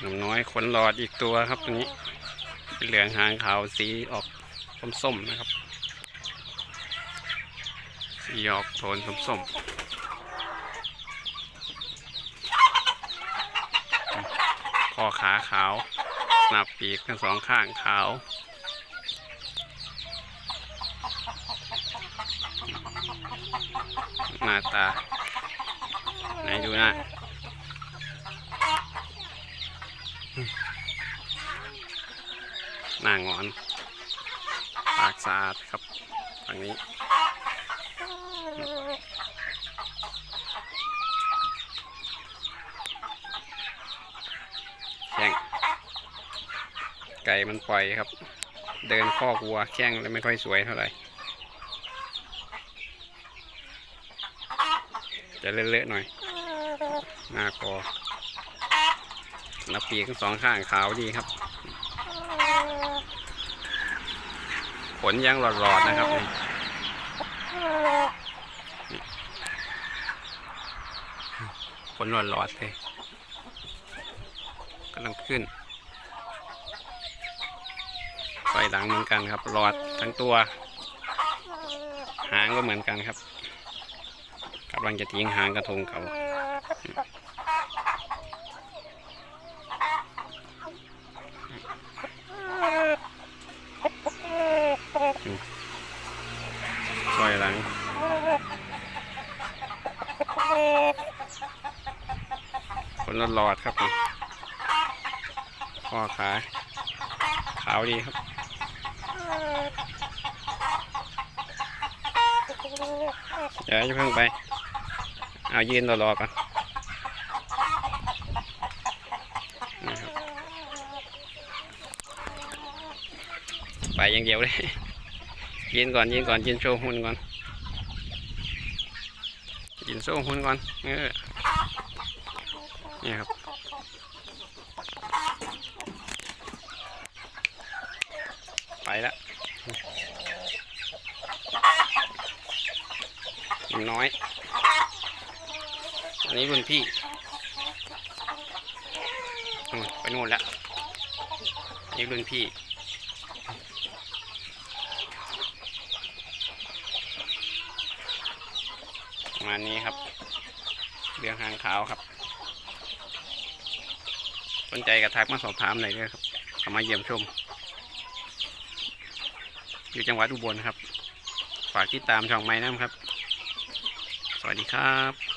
หนุ่มน้อยขนหลอดอีกตัวครับตัวนี้เเหลืองหางขาวสีออกส้มๆนะครับ สีออกโทนส้มๆคอขาขาวหน้าปีกทั้งสองข้างขาว หน้าตา ไหนดูหน้า หน้างอน ปากสะอาดครับฝั่งนี้แข้งไก่มันปล่อยครับ เดินข้อกวัวแข้งเลยไม่ค่อยสวยเท่าไหร่ จะเลอะๆหน่อย หน้าคอ น้าปีกทั้งสองข้างขาวดีครับ ขนยังหลอดๆนะครับขนหลอดๆเลยกำลังขึ้นไฟหลังเหมือนกันครับหลอดทั้งตัว หางก็เหมือนกันครับกำลังจะทิ้งหางกระทงเขาซอยหลัง คนละหลอดครับนี่ข้อขาขาวดีครับเดี๋ยวจะเพิ่งไป เอายืนรอๆก่อนไปอย่างเดียวเลยยืนก่อนยืนก่อนยืนโชว์หุ่นก่อน ยืนโชว์หุ่นก่อนเออนี่ครับไปแล้วหนุ่มน้อย อันนี้รุ่นพี่ไปนู่นแล้วอันนี่รุ่นพี่ ประ มาณนี้ครับเรื่องหางขาวครับ สนใจกระทักมาสอบถามหน่อยด้วยครับเข้ามาเยี่ยมชม อยู่จังหวัดอุบลครับ ฝากติดตามช่องไม้น้ำครับ สวัสดีครับ